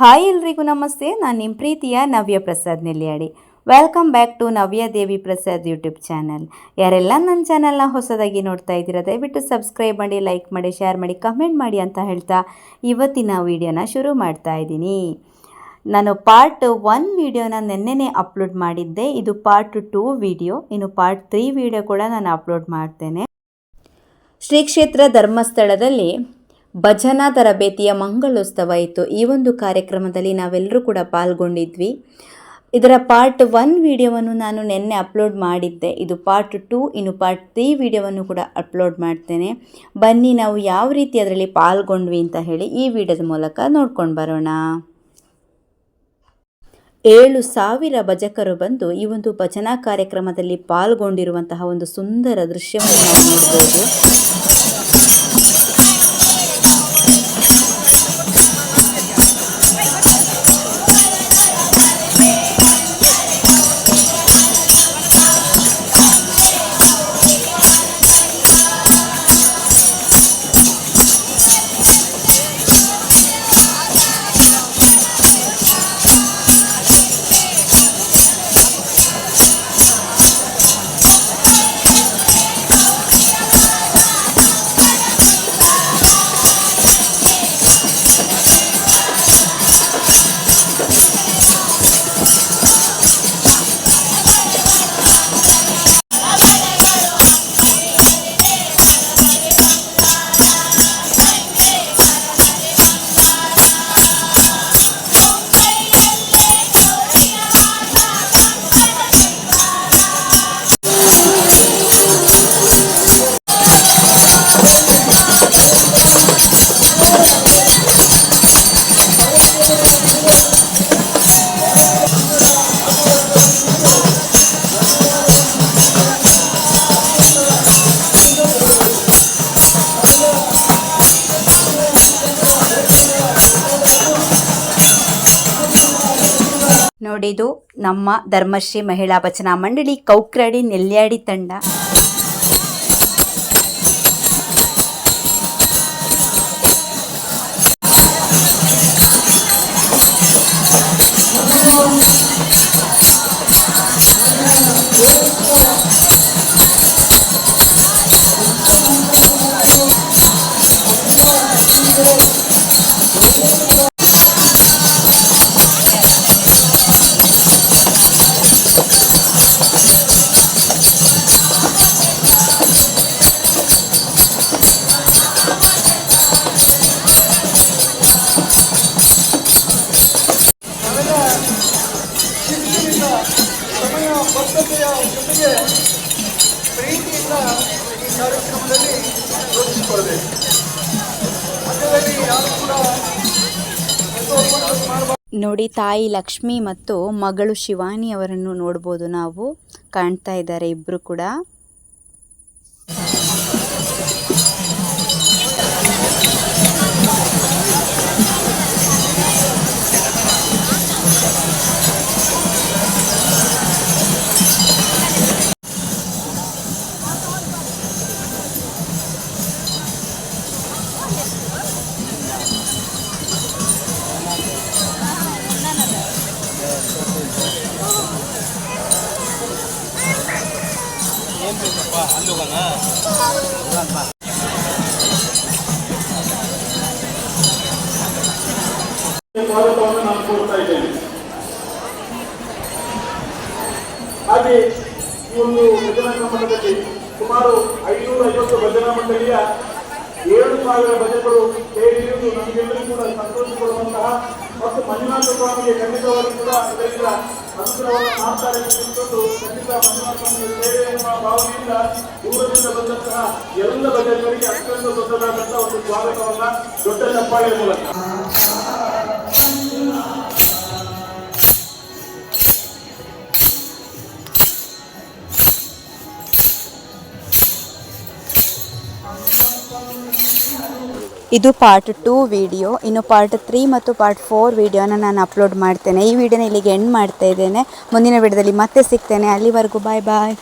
Hi ಎಲ್ರಿಗೂ ನಮಸ್ತೆ, ನಾನು ನಿಮ್ಮ ಪ್ರೀತಿಯ Navya Prasad Nelliyadi. Welcome back to Navya Devi Prasad YouTube channel ಯಾರೆಲ್ಲ ನನ್ನ ಚಾನಲ್ನ ಹೊಸದಾಗಿ ನೋಡ್ತಾ ಇದ್ದೀರಾ, ದಯವಿಟ್ಟು ಸಬ್ಸ್ಕ್ರೈಬ್ ಮಾಡಿ ಲೈಕ್ ಮಾಡಿ ಶೇರ್ ಮಾಡಿ ಕಮೆಂಟ್ ಮಾಡಿ ಅಂತ ಹೇಳ್ತಾ ಇವತ್ತಿನ ವೀಡಿಯೋನ ಶುರು ಮಾಡ್ತಾ ಇದ್ದೀನಿ. ನಾನು ಪಾರ್ಟ್ ಒನ್ ವೀಡಿಯೋನ ನೆನ್ನೆನೇ ಅಪ್ಲೋಡ್ ಮಾಡಿದ್ದೆ, ಇದು ಪಾರ್ಟ್ ಟೂ ವಿಡಿಯೋ, ಇನ್ನು ಪಾರ್ಟ್ ತ್ರೀ ವಿಡಿಯೋ ಕೂಡ ನಾನು ಅಪ್ಲೋಡ್ ಮಾಡ್ತೇನೆ. ಶ್ರೀ ಕ್ಷೇತ್ರ ಧರ್ಮಸ್ಥಳದಲ್ಲಿ ಭಜನಾ ತರಬೇತಿಯ ಮಂಗಳೋತ್ಸವ ಇತ್ತು. ಈ ಒಂದು ಕಾರ್ಯಕ್ರಮದಲ್ಲಿ ನಾವೆಲ್ಲರೂ ಕೂಡ ಪಾಲ್ಗೊಂಡಿದ್ವಿ. ಇದರ ಪಾರ್ಟ್ ಒನ್ ವಿಡಿಯೋವನ್ನು ನಾನು ನಿನ್ನೆ ಅಪ್ಲೋಡ್ ಮಾಡಿದ್ದೆ. ಇದು ಪಾರ್ಟ್ ಟೂ, ಇನ್ನು ಪಾರ್ಟ್ ತ್ರೀ ವಿಡಿಯೋವನ್ನು ಕೂಡ ಅಪ್ಲೋಡ್ ಮಾಡ್ತೇನೆ. ಬನ್ನಿ, ನಾವು ಯಾವ ರೀತಿ ಅದರಲ್ಲಿ ಪಾಲ್ಗೊಂಡ್ವಿ ಅಂತ ಹೇಳಿ ಈ ವಿಡಿಯೋದ ಮೂಲಕ ನೋಡ್ಕೊಂಡು ಬರೋಣ. ಏಳು ಸಾವಿರ ಭಜಕರು ಬಂದು ಈ ಒಂದು ಭಜನಾ ಕಾರ್ಯಕ್ರಮದಲ್ಲಿ ಪಾಲ್ಗೊಂಡಿರುವಂತಹ ಒಂದು ಸುಂದರ ದೃಶ್ಯವನ್ನು ನಾವು ನೋಡ್ಬೋದು. ನೋಡಿದು ನಮ್ಮ ಧರ್ಮಶ್ರೀ ಮಹಿಳಾ ಭಜನಾ ಮಂಡಳಿ ಕೌಕ್ರಡಿ ನೆಲ್ಯಾಡಿ ತಂಡ. ನೋಡಿ ತಾಯಿ ಲಕ್ಷ್ಮಿ ಮತ್ತು ಮಗಳು ಶಿವಾನಿ ಅವರನ್ನು ನೋಡ್ಬೋದು ನಾವು. ಕಾಣ್ತಾ ಇದ್ದಾರೆ ಇಬ್ಬರು ಕೂಡ. ಸ್ವಾಗತವನ್ನು ನಾನು ಕೋರ್ತಾ ಇದ್ದೇನೆ ಹಾಗೆ ಈ ಒಂದು ಭಜನಾ ಮಠದಲ್ಲಿ ಸುಮಾರು ಐನೂರ ಐವತ್ತು ಭಜನಾ ಮಂಡಳಿಯ ಏಳು ಸಾವಿರ ಭಜಕರು ಸೇರಿರುವುದು ನಮಗೆಲ್ಲರೂ ಕೂಡ ಸಂತೋಷ ಕೊಡುವಂತಹ ಮತ್ತು ಮಂಜುನಾಥ ಸ್ವಾಮಿಗೆ ಖಂಡಿತವಾಗಿ ಕೂಡ ಅದರಿಂದ ಅನುಗ್ರಹವನ್ನು ಮಾಡ್ತಾರೆ ತಿಳ್ಕೊಂಡು ಖಂಡಿತ ಮಂಜುನಾಥ ಸ್ವಾಮಿಯ ಸೇವೆ ಎನ್ನುವ ಭಾವನೆಯಿಂದ ದೂರದಿಂದ ಬಂದಂತಹ ಎಲ್ಲ ಬಗೆಯವರಿಗೆ ಅತ್ಯಂತ ದೊಡ್ಡದಾದಂತಹ ಒಂದು ಸ್ವಾಗತವನ್ನ ದೊಡ್ಡ ಚಪ್ಪಾಳೆಯ ಮೂಲಕ. ಇದು ಪಾರ್ಟ್ ಟೂ ವಿಡಿಯೋ ಇನ್ನು ಪಾರ್ಟ್ ತ್ರೀ ಮತ್ತು ಪಾರ್ಟ್ ಫೋರ್ ವಿಡಿಯೋನ ನಾನು ಅಪ್ಲೋಡ್ ಮಾಡ್ತೇನೆ. ಈ ವಿಡಿಯೋನ ಇಲ್ಲಿಗೆ ಎಂಡ್ ಮಾಡ್ತಾ ಇದ್ದೇನೆ. ಮುಂದಿನ ವಿಡಿಯೋದಲ್ಲಿ ಮತ್ತೆ ಸಿಗ್ತೇನೆ. ಅಲ್ಲಿವರೆಗೂ ಬಾಯ್ ಬಾಯ್